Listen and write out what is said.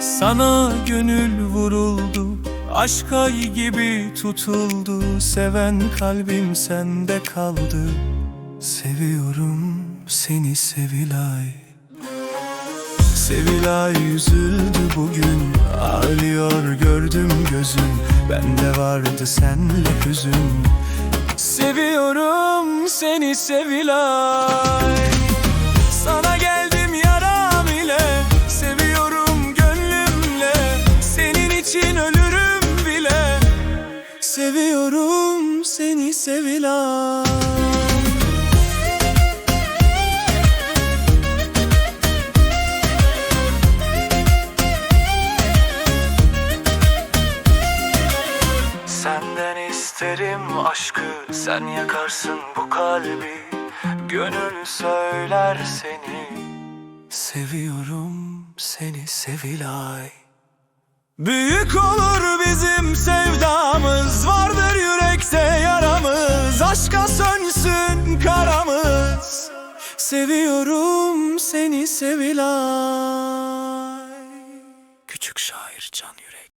Sana gönül vuruldu Aşk ay gibi tutuldu. Seven kalbim sende kaldı Seviyorum seni Sevilay. Sevilay üzüldü bugün Ağlıyor gördüm gözün Bende vardı senle hüzün. Seviyorum seni Sevilay için ölürüm bile. Seviyorum seni Sevilay Senden isterim aşkı Sen yakarsın bu kalbi. Gönül söyler seni. Seviyorum seni Sevilay Büyük olur bizim sevdamız Vardır yürekte yaramız. Aşka sönsün karamız. Seviyorum seni Sevilay. Küçük şair can yürek